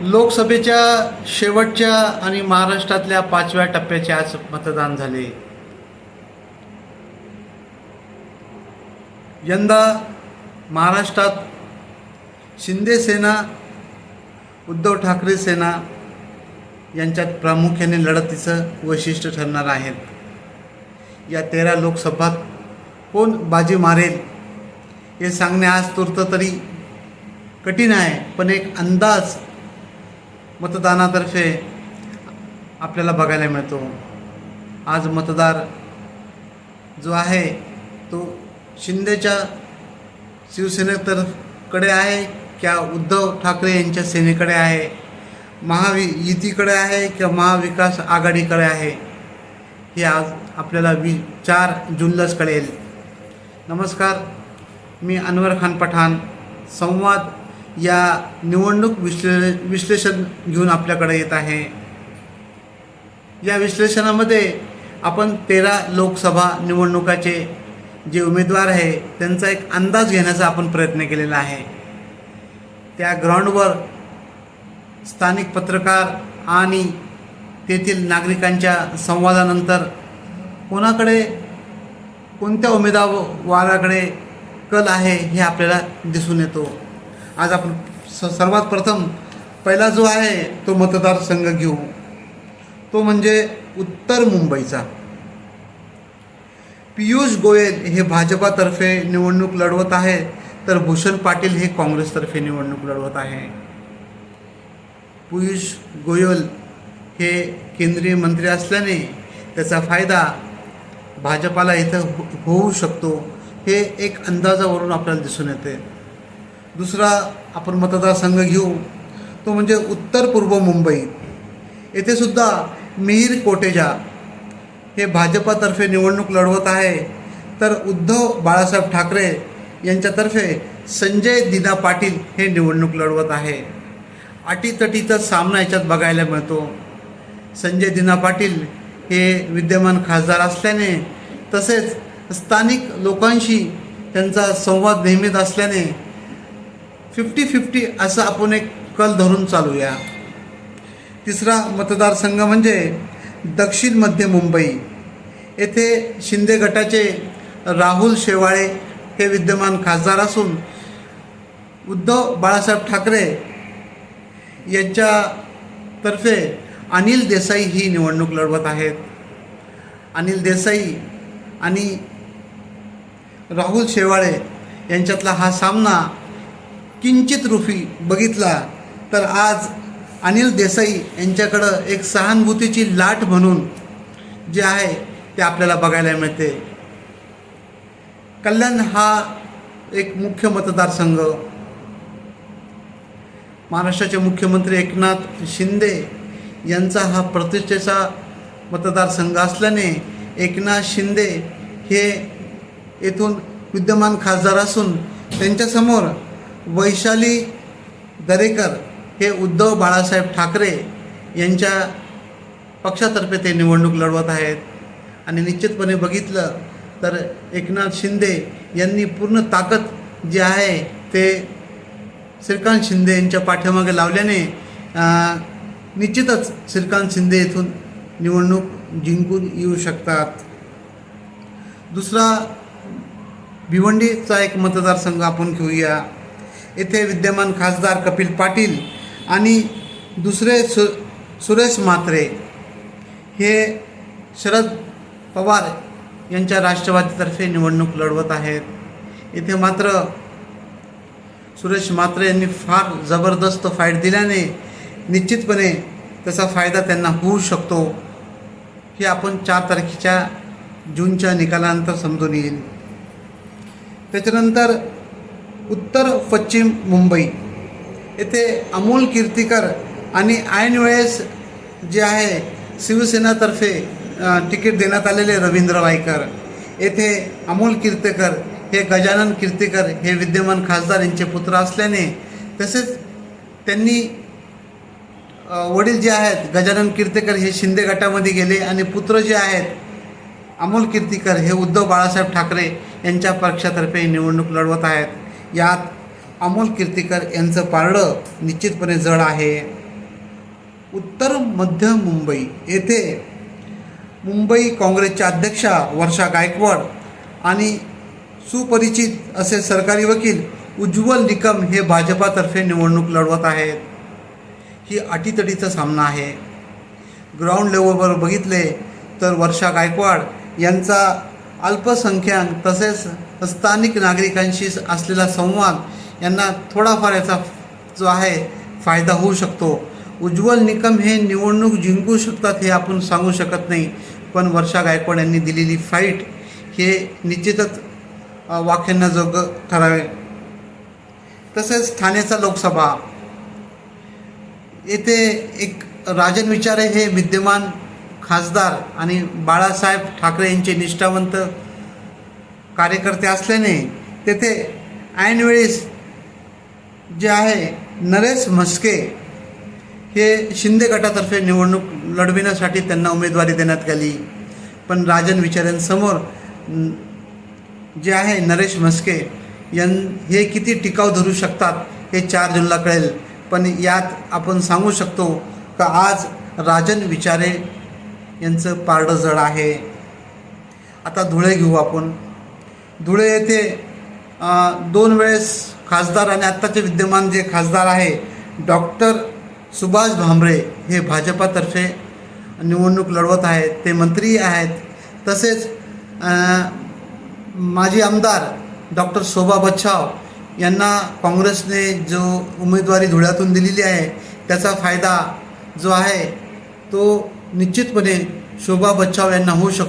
लोकसभेच्या शेवटच्या आणि महाराष्ट्रातल्या पाचव्या टप्प्याचे आज मतदान झाले. यंदा महाराष्ट्रात शिंदे सेना उद्धव ठाकरे सेना यांच्यात प्रामुख्याने लढतीचं वैशिष्ट्य ठरणार आहेत. या तेरा लोकसभात कोण बाजी मारेल हे सांगणे आज तूर्त तरी कठीण आहे पण एक अंदाज मतदानातर्फे आपल्याला बघायला मिळतो. आज मतदार जो आहे तो शिंदेच्या शिवसेनेतर्फकडे आहे क्या उद्धव ठाकरे यांच्या सेनेकडे आहे महावि युतीकडे आहे किंवा महाविकास आघाडीकडे आहे हे आज आपल्याला वी चार जूनलाच कळेल नमस्कार मी अनवर खान पठाण संवाद या निवडणूक विश्ले विश्लेषण घेऊन आपल्याकडे येत आहे. या विश्लेषणामध्ये आपण तेरा लोकसभा निवडणुकाचे जे उमेदवार आहे त्यांचा एक अंदाज घेण्याचा आपण प्रयत्न केलेला आहे. त्या ग्राउंडवर स्थानिक पत्रकार आणि तेथील नागरिकांच्या संवादानंतर कोणाकडे कोणत्या उमेदवाराकडे कल आहे हे आपल्याला दिसून येतो. आज आपण स सर्वात प्रथम पहिला जो आहे तो मतदारसंघ घेऊ. तो म्हणजे उत्तर मुंबईचा. पियुष गोयल हे भाजपातर्फे निवडणूक लढवत आहे तर भूषण पाटील हे काँग्रेसतर्फे निवडणूक लढवत आहे. पियुष गोयल हे केंद्रीय मंत्री असल्याने त्याचा फायदा भाजपाला इथं हो- होऊ शकतो हे एक अंदाजावरून आपल्याला दिसून येते. दुसरा आपण मतदारसंघ घेऊ. तो म्हणजे उत्तर पूर्व मुंबई. येथे सुद्धा मिहीर कोटेजा हे भाजपातर्फे निवडणूक लढवत आहे. तर उद्धव बाळासाहेब ठाकरे यांच्यातर्फे संजय दिना पाटील हे निवडणूक लढवत आहे. अटीतटीचा सामना याच्यात बघायला मिळतो. संजय दिना पाटील हे विद्यमान खासदार असल्याने तसेच स्थानिक लोकांशी त्यांचा संवाद नेहमीच असल्याने फिफ्टी फिफ्टी असं आपण एक कल धरून चालूया. तिसरा मतदारसंघ म्हणजे दक्षिण मध्य मुंबई. येथे शिंदे गटाचे राहुल शेवाळे हे विद्यमान खासदार असून उद्धव बाळासाहेब ठाकरे यांच्यातर्फे अनिल देसाई ही निवडणूक लढवत आहेत. अनिल देसाई आणि राहुल शेवाळे यांच्यातला हा सामना किंचित रूफी बघितला तर आज अनिल देसाई यांच्याकडं एक सहानुभूतीची लाट म्हणून जे आहे ते आपल्याला बघायला मिळते. कल्याण हा एक मुख्य मतदारसंघ. महाराष्ट्राचे मुख्यमंत्री एकनाथ शिंदे यांचा हा प्रतिष्ठेचा मतदारसंघ असल्याने एकनाथ शिंदे हे येथून विद्यमान खासदार असून त्यांच्यासमोर वैशाली दरेकर हे उद्धव बाळासाहेब ठाकरे यांच्या पक्षातर्फे ते निवडणूक लढवत आहेत. आणि निश्चितपणे बघितलं तर एकनाथ शिंदे यांनी पूर्ण ताकद जी आहे ते श्रीकांत शिंदे यांच्या पाठीमागे लावल्याने निश्चितच श्रीकांत शिंदे येथून निवडणूक जिंकून येऊ शकतात. दुसरा भिवंडीचा एक मतदारसंघ आपण घेऊया. येथे विद्यमान खासदार कपिल पाटील आणि दुसरे सु सुरेश म्हात्रे हे शरद पवार यांच्या राष्ट्रवादीतर्फे निवडणूक लढवत आहेत. इथे मात्र सुरेश म्हात्रे यांनी फार जबरदस्त फाईट दिल्याने निश्चितपणे त्याचा फायदा त्यांना होऊ शकतो. हे आपण चार तारखेच्या जूनच्या निकालानंतर समजून येईल त्याच्यानंतर उत्तर पश्चिम मुंबई. येथे अमोल कीर्तिकर आणि ऐन वेळेस जे आहे शिवसेनातर्फे तिकीट देण्यात आलेले रवींद्र वायकर. येथे अमोल कीर्तेकर हे गजानन कीर्तिकर हे विद्यमान खासदार यांचे पुत्र असल्याने तसेच त्यांनी वडील जे आहेत गजानन कीर्तेकर हे शिंदे गटामध्ये गेले आणि पुत्र जे आहेत अमोल कीर्तिकर हे उद्धव बाळासाहेब ठाकरे यांच्या पक्षातर्फे निवडणूक लढवत आहेत. यात अमोल कीर्तिकर यांचं पारडं निश्चितपणे जड आहे. उत्तर मध्य मुंबई येथे मुंबई काँग्रेसच्या अध्यक्षा वर्षा गायकवाड आणि सुपरिचित असे सरकारी वकील उज्ज्वल निकम हे भाजपातर्फे निवडणूक लढवत आहेत. ही अटीतटीचा सामना आहे. ग्राउंड लेवलवर बघितले तर वर्षा गायकवाड यांचा अल्पसंख्याक तसेच स्थानिक नागरिकांशी असलेला संवाद यांना थोडाफार याचा जो आहे फायदा होऊ शकतो. उज्ज्वल निकम हे निवडणूक जिंकू शकतात हे आपण सांगू शकत नाही पण वर्षा गायकवाड यांनी दिलेली फाईट हे निश्चितच वाक्यांना वाख्यांनाजोगं ठरावे. तसेच ठाण्याचा लोकसभा. येथे एक राजन विचारे हे विद्यमान खासदार आणि बाळासाहेब ठाकरे यांचे निष्ठावंत कार्यकर्ते असल्याने तेथे ऐनवेळीस जे आहे नरेश म्हस्के हे शिंदे गटातर्फे निवडणूक लढविण्यासाठी त्यांना उमेदवारी देण्यात आली. पण राजन विचारांसमोर जे आहे नरेश म्हस्के यां हे किती टिकाव धरू शकतात हे चार जूनला कळेल. पण यात आपण सांगू शकतो का आज राजन विचारे यांचं पारडं जड आहे. आता धुळे घेऊ आपण. धुळे येथे दोन वेळेस खासदार आणि आत्ताचे विद्यमान जे खासदार आहे डॉक्टर सुभाष भामरे हे भाजपातर्फे निवडणूक लढवत आहेत. ते मंत्री आहेत. तसेच माजी आमदार डॉक्टर शोभा बच्छाव यांना काँग्रेसने जो उमेदवारी धुळ्यातून दिलेली आहे त्याचा फायदा जो आहे तो निश्चितपणे शोभा बच्चाव यांना होऊ शकतो.